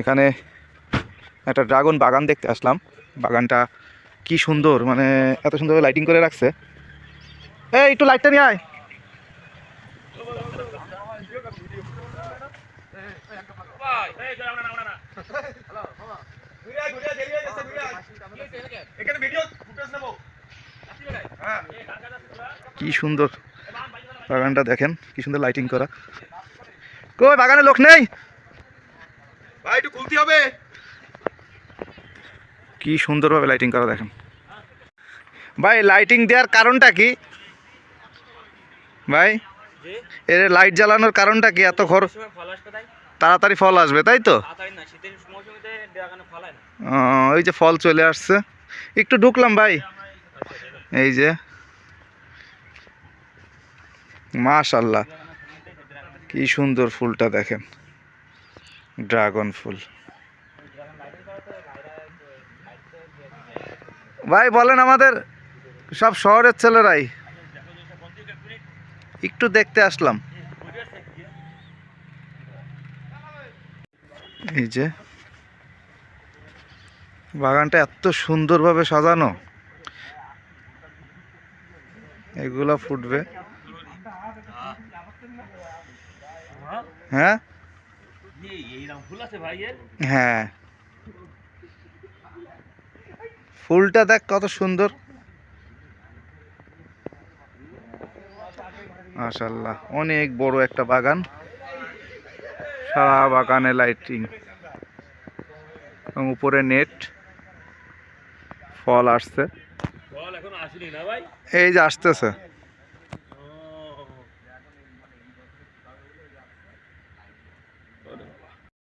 এখানে একটা ড্রাগন বাগান দেখতে আসলাম। বাগানটা কি সুন্দর মানে এত সুন্দর লাইটিং করে রাখছে। এই, একটু লাইটটা নিয়ে আয়। কি সুন্দর বাগানটা দেখেন, কি সুন্দর লাইটিং করা। কই বাগানে লোক নেই? ভাই একটু খুলতে হবে। কি সুন্দরভাবে লাইটিং করা দেখেন। ভাই লাইটিং দেওয়ার কারণটা কি? ভাই এর লাইট জ্বালানোর কারণটা কি? এত তাই? তাড়াতাড়ি ফল আসবে তাই তো? ওই যে ফল চলে আসছে। একটু ঢুকলাম ভাই। এই যে। মাশাল্লাহ কি সুন্দর ফুলটা দেখেন। ড্রাগন ফুল। ভাই, বলেন আমাদের সব শহরের ছেলেরাই। একটু দেখতে আসলাম। এই যে, বাগানটা এত সুন্দরভাবে সাজানো। এগুলো ফুটবে। হ্যাঁ এইরকম ফুল আছে ভাই এর হ্যাঁ। ফুলটা দেখ কত সুন্দর। মাশাল্লাহ অনেক বড় একটা বাগান। সারা বাগানে লাইটিং। এবং উপরে নেট। ফল আসছে। এই যে আসতেছে।